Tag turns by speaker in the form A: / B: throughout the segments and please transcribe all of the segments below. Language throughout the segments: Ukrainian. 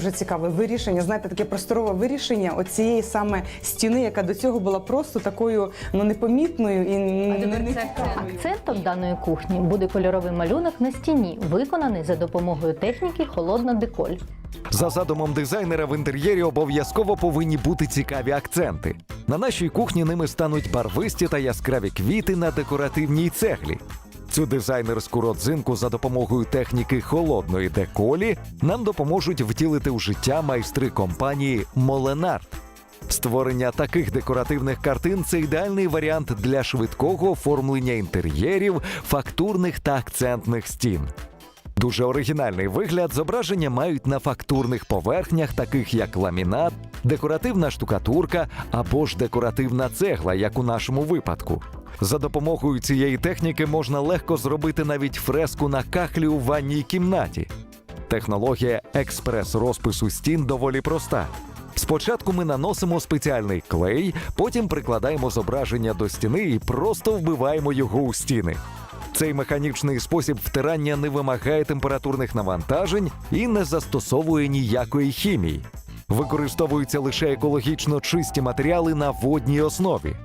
A: дуже цікаве вирішення. Знаєте, таке просторове вирішення оцієї саме стіни, яка до цього була просто такою ну непомітною і не.
B: Акцентом даної кухні буде кольоровий малюнок на стіні, виконаний за допомогою техніки холодна деколь.
C: За задумом дизайнера в інтер'єрі обов'язково повинні бути цікаві акценти. На нашій кухні ними стануть барвисті та яскраві квіти на декоративній цеглі. Цю дизайнерську родзинку за допомогою техніки холодної деколі нам допоможуть втілити у життя майстри компанії Моленарт. Створення таких декоративних картин це ідеальний варіант для швидкого оформлення інтер'єрів, фактурних та акцентних стін. Дуже оригінальний вигляд зображення мають на фактурних поверхнях, таких як ламінат, декоративна штукатурка або ж декоративна цегла, як у нашому випадку. За допомогою цієї техніки можна легко зробити навіть фреску на кахлі у ванній кімнаті. Технологія експрес-розпису стін доволі проста. Спочатку ми наносимо спеціальний клей, потім прикладаємо зображення до стіни і просто вбиваємо його у стіни. Цей механічний спосіб втирання не вимагає температурних навантажень і не застосовує ніякої хімії. Використовуються лише екологічно чисті матеріали на водній основі.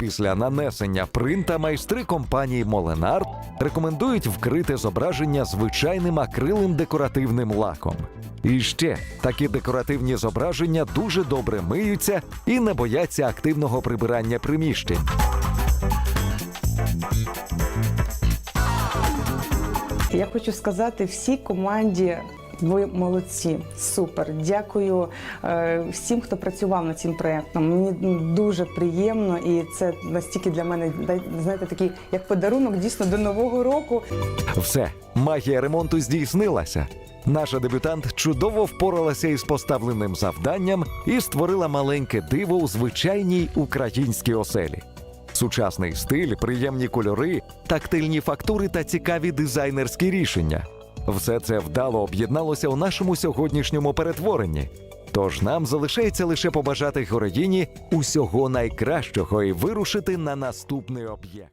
C: Після нанесення принта майстри компанії Molenart рекомендують вкрити зображення звичайним акрилим декоративним лаком. І ще такі декоративні зображення дуже добре миються і не бояться активного прибирання приміщень.
A: Я хочу сказати всій команді. Ви молодці, супер. Дякую е, всім, хто працював над цим проєктом. Мені дуже приємно, і це настільки для мене знаєте, такий як подарунок дійсно до нового року.
C: Все, магія ремонту здійснилася. Наша дебютант чудово впоралася із поставленим завданням і створила маленьке диво у звичайній українській оселі. Сучасний стиль, приємні кольори, тактильні фактури та цікаві дизайнерські рішення. Все це вдало об'єдналося у нашому сьогоднішньому перетворенні. Тож нам залишається лише побажати Городіні усього найкращого і вирушити на наступний об'єкт.